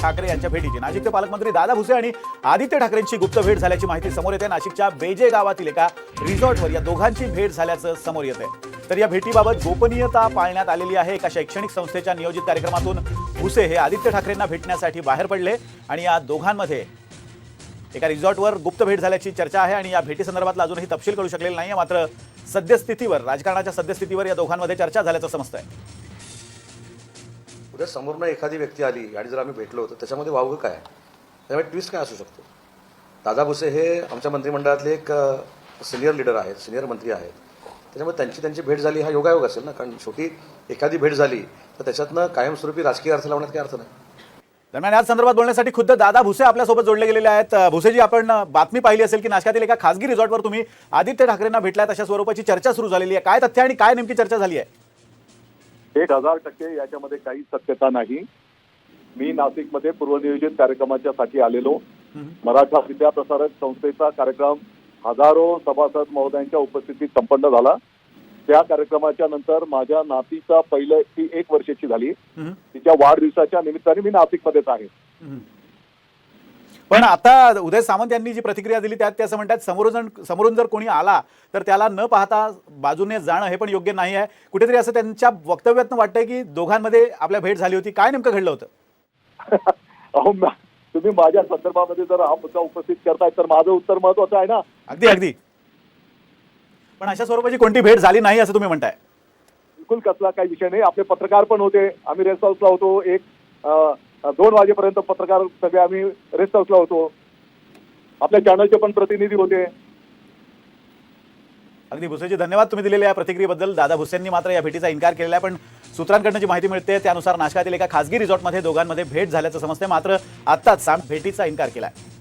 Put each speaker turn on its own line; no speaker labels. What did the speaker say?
ठाकरे यांच्या भेटीची. नाशिकचे पालकमंत्री दादा भुसे आणि आदित्य ठाकरेंची गुप्त भेट झाल्याची माहिती समोर येते. नाशिकच्या बेजे गावातील एका रिसॉर्टवर या दोघांची भेट झाल्याचं समोर येते. तर या भेटीबाबत गोपनीयता पाळण्यात आलेली आहे. एका शैक्षणिक संस्थेच्या नियोजित कार्यक्रमातून भुसे हे आदित्य ठाकरेंना भेटण्यासाठी बाहेर पडले आणि या दोघांमध्ये एका रिसॉर्टवर गुप्त भेट झाल्याची चर्चा आहे आणि या भेटीसंदर्भातला अजूनही तपशील कळू शकलेला नाही मात्र सद्यस्थितीवर राजकारणाच्या सद्यस्थितीवर या दोघांमध्ये चर्चा झाल्याचं समजतंय.
उद्या समोरनं एखादी व्यक्ती आली आणि जर आम्ही भेटलो तर त्याच्यामध्ये वावगं काय? त्यामुळे ट्विस्ट काय असू शकतो? दादा भुसे हे आमच्या मंत्रिमंडळातले एक सिनियर लीडर आहेत सिनियर मंत्री आहेत. त्याच्यामुळे त्यांची त्यांची भेट झाली हा योगायोग असेल ना? कारण शेवटी एखादी भेट झाली तर त्याच्यातनं कायमस्वरूपी राजकीय अर्थ लावण्यात काही अर्थ नाही?
दरम्यान याच संदर्भात बोलण्यासाठी खुद्द दादा भुसे आपल्यासोबत जोडले गेलेले आहेत. भुसेजी आपण बातमी पाहिली असेल की नाशकातील एका खासगी रिसॉर्टवर तुम्ही आदित्य ठाकरेंना भेटलात अशा स्वरूपाची चर्चा सुरू झालेली आहे. काय तथ्य आणि काय नेमकी चर्चा झाली आहे?
एक हजार टक्के याच्यामध्ये काही सत्यता नाही. मी नाशिकमध्ये पूर्वनियोजित कार्यक्रमाच्या साठी आलेलो. मराठा विद्याप्रसारक संस्थेचा कार्यक्रम हजारो सभासद महोदयांच्या उपस्थितीत संपन्न झाला. त्या कार्यक्रमाच्या नंतर माझ्या नातीचा पहिलं ती एक वर्षाची झाली. तिच्या वाढदिवसाच्या निमित्ताने मी नाशिकमध्येच आहे.
पण आता उदय सामंत यांनी जी प्रतिक्रिया दिली त्यात ते असं म्हणतात समोरून समोरून जर कोणी आला तर त्याला न पाहता बाजूने जाणं हे पण योग्य नाही आहे. कुठेतरी असं त्यांच्या वक्तव्यातनं वाटतंय की दोघांमध्ये आपल्या भेट झाली होती. काय नेमकं घडलं होतं?
अहो तुम्ही माझ्या संदर्भामध्ये जर हा मुद्दा उपस्थित करताय तर माझं उत्तर महत्वाचं आहे ना.
अगदी अगदी. पण अशा स्वरूपाची कोणती भेट झाली नाही असं तुम्ही म्हणताय?
बिलकुल कसला काही विषय नाही. आपले पत्रकार पण होते. आम्ही रेस्ट हाऊसला होतो. एक दोन वाजेपर्यंत पत्रकार सगळे आम्ही रेस्ट हाऊसला होतो. आपल्या चॅनलचे पण प्रतिनिधी होते.
अगदी भुसेजी धन्यवाद तुम्ही दिलेल्या या प्रतिक्रियेबद्दल. दादा भुसेंनी मात्र या भेटीचा इन्कार केलेला पण सूत्रांकडनं जी माहिती मिळते त्यानुसार नाशकातील एका खासगी रिसॉर्टमध्ये दोघांमध्ये भेट झाल्याचं समजते. मात्र आत्ताच साम भेटीचा इन्कार केला आहे